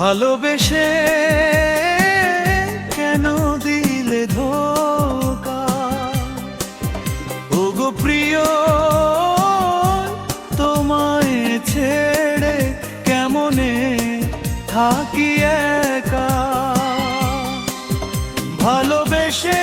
ভালোবেসে কেন দিলে ধোকা? ওগো প্রিয় তোমায় ছেড়ে কেমনে থাকি একা? ভালোবেসে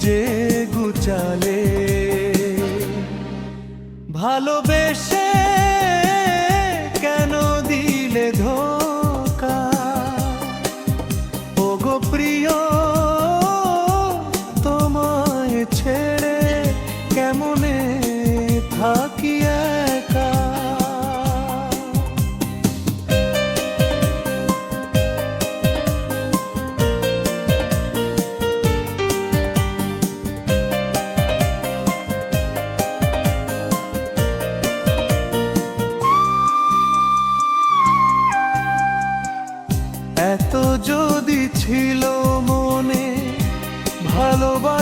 যে গুচালে। ভালোবেসে কেন দিলে ধোকা? ওগো প্রিয় তোমায় ছেড়ে কেমনে থাকি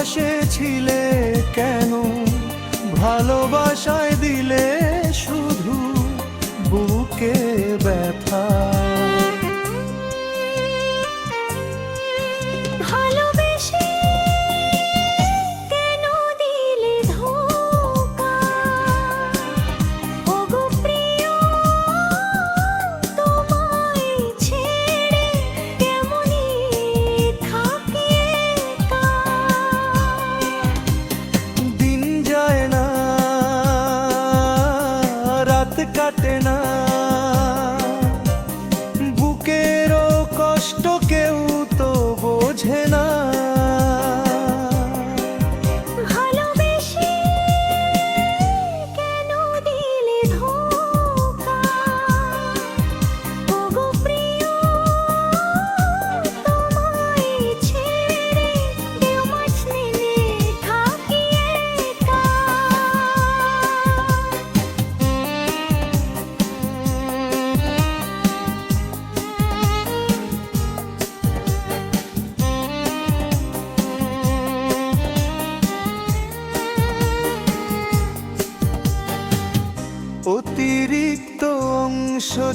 ভালোবাসে ছিলে কেন? ভালোবাসায় দিলে শুধু বুকে ব্যথা। কাটে না।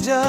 যা